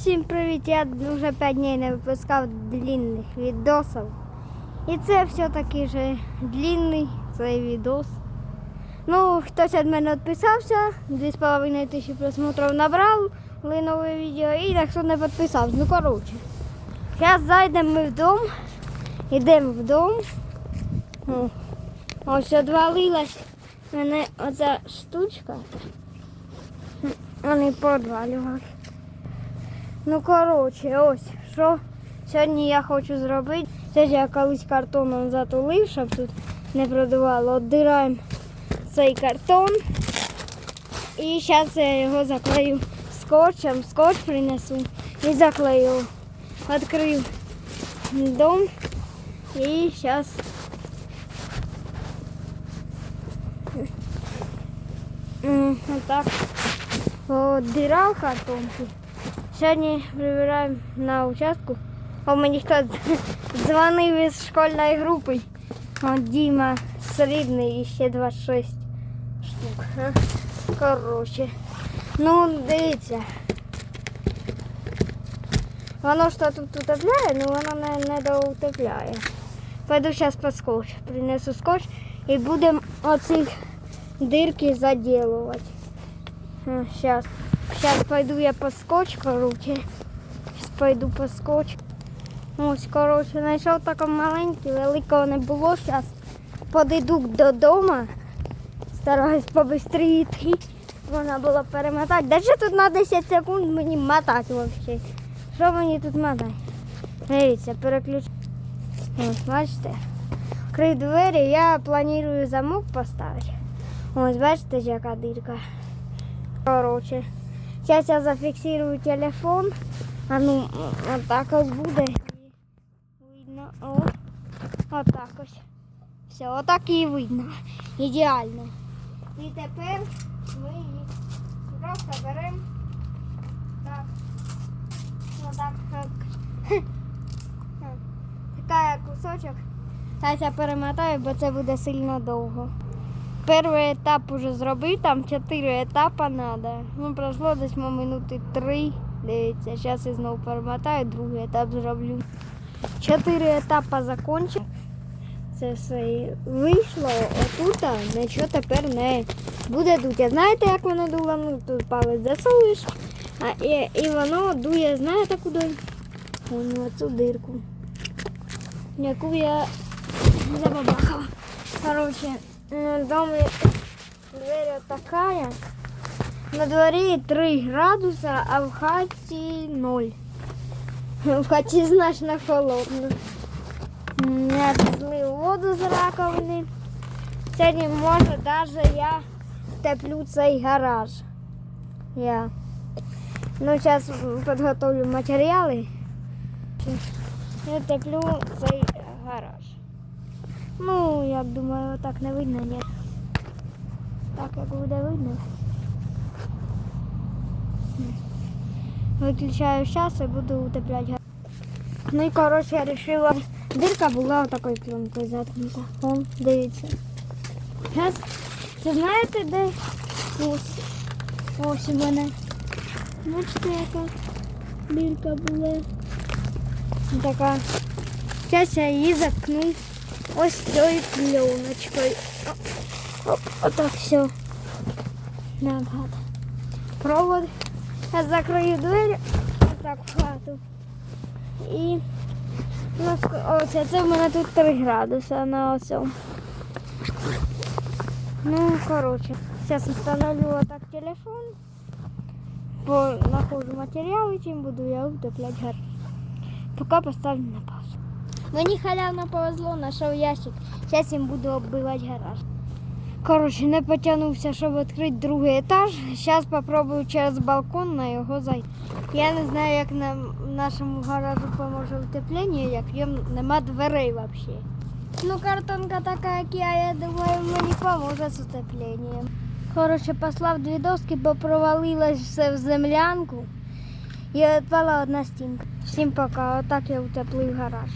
всім привіт! Я вже 5 днів не випускав длинних відосів. І це все-таки же длинний цей відос. Ну, хтось від мене відписався, 2,5 тисячі просмотрів набрав нове відео і ніхто не підписався. Ну, коротше. Зараз зайдемо ми в йдемо в Ось відвалилась мене оця штучка. Вони подвалювали. Ну, коротше, ось що сьогодні я хочу зробити. Це я колись картоном затулив, щоб тут не продувало. Отдираємо цей картон. І зараз я його заклею скотчем. Скотч принесу і заклею. Відкрив дом. І зараз отак подирав картонки. Сьогодні прибираємо на участку. О, мені хтось дзвонив із школьної групи. О, Діма Срібний і ще 26 штук. Коротше. Ну, дивіться. Воно що тут утепляє, але воно не, не доутепляє. Пойду зараз по скотч. Принесу скотч і будемо оці дирки заділувати. Сейчас. Сейчас пойду я по скотч, короче. Сейчас пойду по скотч. Ось, коротше, знайшов таке маленьке, великого не було. Зараз подійду додому. Стараюсь побистріше йти. Можна було перемотати. Да що тут на 10 секунд мені мотати взагалі? Що мені тут мотати? Дивіться, переключ. Ось, бачите? Крий двері, я планую замок поставити. Ось, бачите, яка дирка. Короче, сейчас я зафиксирую телефон. А ну, вот так ось буде. Видно. О, вот так. Все, отак і видно. Ідеально. І тепер ми їх просто беремо. Так. Отак. так. Така кусочок. Зараз я перемотаю, бо це буде сильно довго. Перший етап уже зробив, там чотири етапи треба. Ну, пройшло десь минути три. Дивіться, зараз я знову перемотаю, другий етап зроблю. Чотири етапи закінчив. Це все вийшло, отут нічого тепер не буде дути. Знаєте, як воно дуло? Ну, тут палець засовуєш, а, і, і воно дує, знаєте куди? Вон цю дирку. Яку я забабахала. Коротше, в домі двері такая. На дворі 3 градуса, а в хаті 0. В хаті значно холодно. Я злив воду з раковини. Сьогодні може навіть я втеплю цей гараж. Я. Ну, зараз підготовлю матеріали. І втеплю цей гараж. Ну, я думаю, так не видно, ні. Так як буде видно. Виключаю зараз і буду утепляти. Ну і коротше я вирішила. Дирка була такою пленкою заткнута. Вон, дивіться. Зараз, ви знаєте, де ось, ось мене. Бачите, яка дирка була. Така. Зараз я її заткну ось цією пленочкою. Оп, отак все. Набагато. Провод. Я закрию двері отак в хату. І оце, це в мене тут 3 градуси на оцьому. Ну, коротше, зараз встановлю отак телефон. Бо знаходжу матеріали, чим буду я утепляти гараж. Поки поставлю на паузу. Мені халявно повезло, знайшов ящик. Зараз їм буду оббивати гараж. Коротше, не потягнувся, щоб відкрити другий етаж. Зараз спробую через балкон на його зайти. Я не знаю, як нам нашому гаражу поможе утеплення, як ньому нема дверей взагалі. Ну, картонка така, як я, я думаю, мені поможе з утепленням. Коротше, послав дві доски, бо провалилось все в землянку. І відпала одна стінка. Всім пока, отак я утеплив гараж.